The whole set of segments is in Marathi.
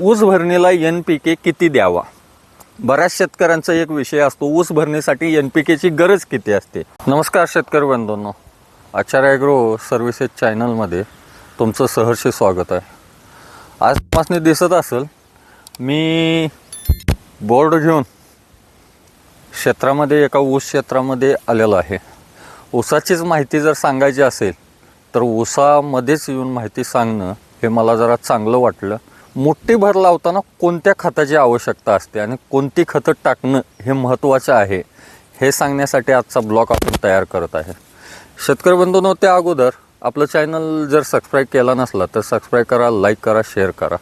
ऊस भरणीला एन पी के किती द्यावा? बऱ्याच शेतकऱ्यांचा एक विषय असतो ऊस भरणीसाठी एन पी केची गरज किती असते? नमस्कार शेतकरी बंधूंनो. आचार्य ॲग्रो सर्व्हिसेस चॅनलमध्ये तुमचं सहर्ष स्वागत आहे. आज दिसत असेल मी बोर्ड घेऊन क्षेत्रामध्ये एका ऊस क्षेत्रामध्ये आलेलो आहे. ऊसाचीच माहिती जर सांगायची असेल तर ऊसामध्येच येऊन माहिती सांगणं हे मला जरा चांगलं वाटलं. मोठी भर लावताना कोणत्या खताची आवश्यकता असते आणि कोणती खतं टाकणं हे महत्त्वाचं आहे हे सांगण्यासाठी आजचा ब्लॉग आपण तयार करत आहे. शेतकरी बंधूंनो त्या अगोदर आपलं चॅनल जर सबस्क्राईब केला नसला तर सबस्क्राईब करा लाईक करा शेअर करा.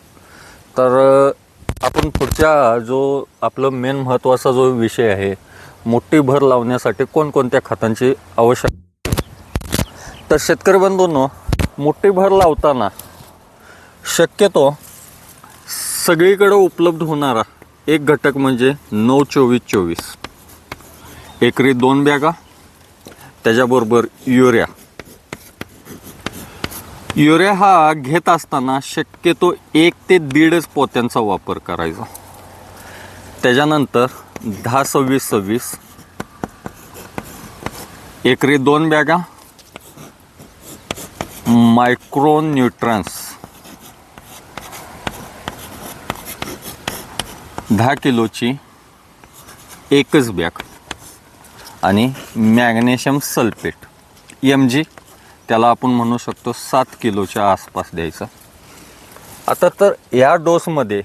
तर आपण पुढच्या जो आपलं मेन महत्त्वाचा जो विषय आहे मोठी भर लावण्यासाठी कोणकोणत्या खतांची आवश्यकता तर शेतकरी बंधूंनो मोठी भर लावताना शक्यतो सगळीकडे उपलब्ध होणारा एक घटक म्हणजे नऊ चोवीस चोवीस. एकरी दोन बॅगा त्याच्याबरोबर युरिया. युरिया हा घेत असताना शक्यतो एक ते दीडच पोत्यांचा वापर करायचा. त्याच्यानंतर दहा सव्वीस सव्वीस. एकरी दोन बॅगा मायक्रो न्यूट्रन्स दहा किलोची एकच बॅग आणि मॅग्नेशियम सल्फेट. एम जी त्याला आपण म्हणू शकतो सात किलोच्या आसपास द्यायचं. आता तर या डोसमध्ये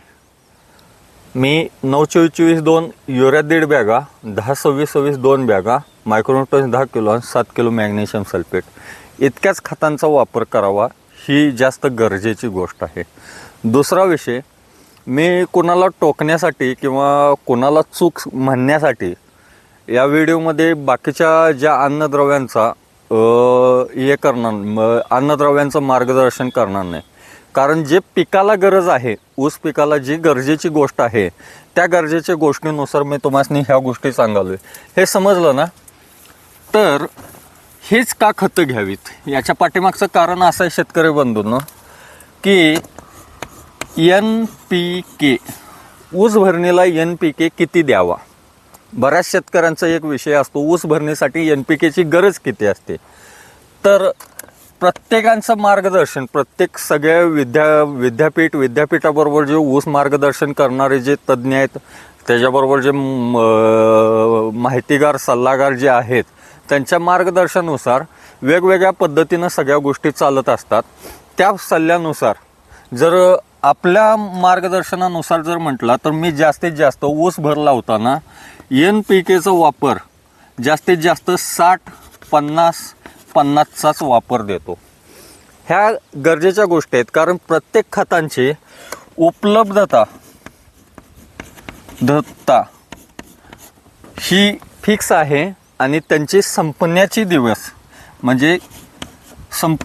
मी नऊ चोवीस चोवीस दोन युरिया दीड बॅगा दहा सव्वीस सव्वीस दोन बॅगा मायक्रोन्यूट्रन्स दहा किलो आणि सात किलो मॅग्नेशियम सल्फेट. इतक्याच खतांचा वापर करावा ही जास्त गरजेची गोष्ट आहे. दुसरा विषय मी कुणाला टोकण्यासाठी किंवा कुणाला चूक म्हणण्यासाठी या व्हिडिओमध्ये बाकीच्या ज्या अन्नद्रव्यांचा हे करणार अन्नद्रव्यांचं मार्गदर्शन करणार नाही. कारण जे पिकाला गरज आहे ऊस पिकाला जी गरजेची गोष्ट आहे त्या गरजेच्या गोष्टीनुसार मी तुम्हाला ह्या गोष्टी सांगालोय. हे समजलं ना? तर हेच का खतं घ्यावीत? याच्या पाठीमागचं कारण असं आहे शेतकरी बंधूंनो की एन पी के. ऊस भरणीला एन पी के किती द्यावा? बऱ्याच शेतकऱ्यांचा एक विषय असतो ऊस भरणीसाठी एन पी केची गरज किती असते? तर प्रत्येकांचं मार्गदर्शन प्रत्येक सगळ्या विद्या विद्यापीठ विद्यापीठाबरोबर जे ऊस मार्गदर्शन करणारे जे तज्ज्ञ आहेत त्याच्याबरोबर जे म, माहितीगार सल्लागार जे आहेत त्यांच्या मार्गदर्शनानुसार वेगवेगळ्या पद्धतीनं सगळ्या गोष्टी चालत असतात. त्या सल्ल्यानुसार जर आपल्या मार्गदर्शनानुसार जर म्हटला तर मी जास्तीत जास्त ऊस भर लावताना एन पी केचा वापर जास्तीत जास्त साठ पन्नास पन्नासचाच वापर देतो. ह्या गरजेच्या गोष्टी आहेत कारण प्रत्येक खतांची उपलब्धता दत्ता ही फिक्स आहे आणि त्यांची संपण्याची दिवस म्हणजे संप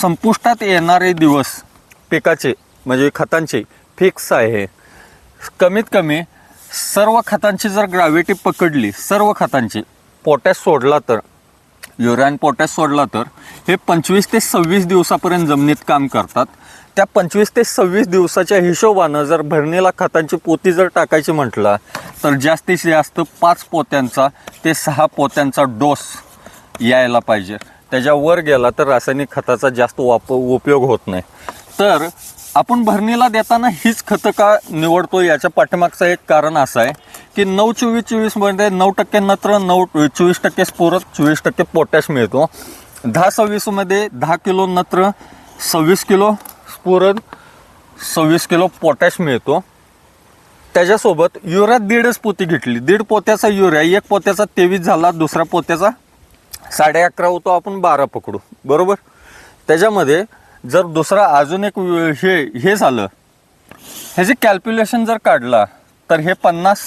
संपुष्टात येणारे दिवस पिकाचे म्हणजे खतांचे फिक्स आहे. कमीत कमी सर्व खतांची जर ग्रॅव्हिटी पकडली सर्व खतांची पोटॅश सोडला तर युरियान पोटॅश सोडला तर हे पंचवीस ते सव्वीस दिवसापर्यंत जमिनीत काम करतात. त्या पंचवीस ते सव्वीस दिवसाच्या हिशोबानं जर भरणीला खतांची पोती जर टाकायची म्हटलं तर जास्तीत जास्त पाच पोत्यांचा ते सहा पोत्यांचा डोस यायला पाहिजे. त्याच्यावर गेला तर रासायनिक खताचा जास्त वाप उपयोग होत नाही. तर आपण भरणीला देताना हीच खतं का निवडतो याच्या पाठीमागचं एक कारण असं आहे की नऊ चोवीस चोवीसमध्ये नऊ टक्के नत्र नऊ चोवीस टक्के स्फोरक चोवीस टक्के पोटॅश मिळतो. दहा सव्वीसमध्ये दहा किलो नत्र सव्वीस किलो स्फोरक सव्वीस किलो पोटॅश मिळतो. त्याच्यासोबत युरिया दीडच पोती घेतली. दीड पोत्याचा युरिया एक पोत्याचा तेवीस झाला दुसऱ्या पोत्याचा साडे अकरा होतो आपण बारा पकडू. बरोबर? त्याच्यामध्ये जर दुसरा अजून एक हे हे झालं ह्याचे कॅल्क्युलेशन जर काढला तर हे पन्नास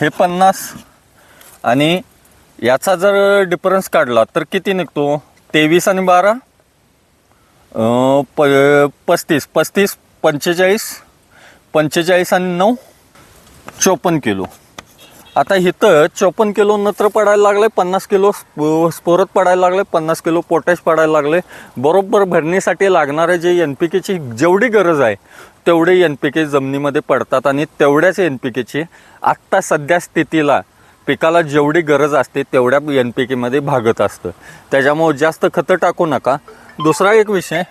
हे पन्नास आणि याचा जर डिफरन्स काढला तर किती निघतो? तेवीस आणि बारा? प पस्तीस पस्तीस पंचेचाळीस पंचेचाळीस आणि नऊ चोपन्न किलो. आता इथं चोपन्न किलो नत्र पडायला लागले पन्नास किलो स्फोरत पडायला लागले पन्नास किलो पोटॅश पडायला लागले बरोबर भरणीसाठी लागणारे जे एन पी केची जेवढी गरज आहे तेवढे एन पी के जमिनीमध्ये पडतात आणि तेवढ्याच एन पी केची आत्ता सध्या स्थितीला पिकाला जेवढी गरज असते तेवढ्या एन पी केमध्ये भागत असतं. त्याच्यामुळे जास्त खतं टाकू नका. दुसरा एक विषय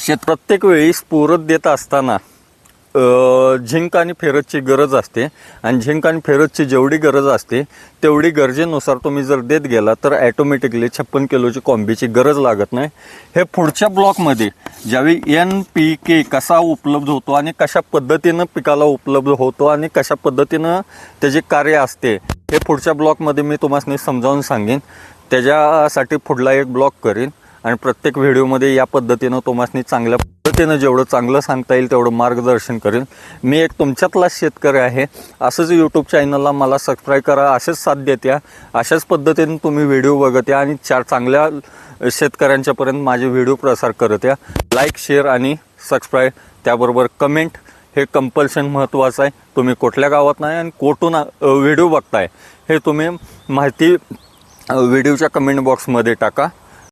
शेत प्रत्येक वेळी स्फोरत देत असताना झिंक आणि फेरतची गरज असते. आणि झिंक आणि फेरतची जेवढी गरज असते तेवढी गरजेनुसार तुम्ही जर देत गेला तर ॲटोमॅटिकली छप्पन किलोची कॉम्बीची गरज लागत नाही. हे पुढच्या ब्लॉकमध्ये ज्यावेळी एन पी के कसा उपलब्ध होतो आणि कशा पद्धतीनं पिकाला उपलब्ध होतो आणि कशा पद्धतीनं त्याचे कार्य असते हे पुढच्या ब्लॉकमध्ये मी तुम्हाला समजावून सांगेन. त्याच्यासाठी पुढला एक ब्लॉक करीन. आणि प्रत्येक व्हिडिओमध्ये या पद्धतीनं तुम्हाला चांगल्या पद्धतीनं जेवढं चांगलं सांगता येईल तेवढं मार्गदर्शन करेन. मी एक तुमच्यातला शेतकरी आहे. असंच यूट्यूब चॅनलला मला सबस्क्राईब करा असेच साथ देत या अशाच पद्धतीने तुम्ही व्हिडिओ बघत या आणि चार चांगल्या शेतकऱ्यांच्यापर्यंत माझे व्हिडिओ प्रसार करत या लाईक शेअर आणि सबस्क्राईब त्याबरोबर कमेंट हे कंपल्शन महत्त्वाचं आहे. तुम्ही कुठल्या गावात नाही आणि कोठून व्हिडिओ बघताय हे तुम्ही माहिती व्हिडिओच्या कमेंट बॉक्समध्ये टाका.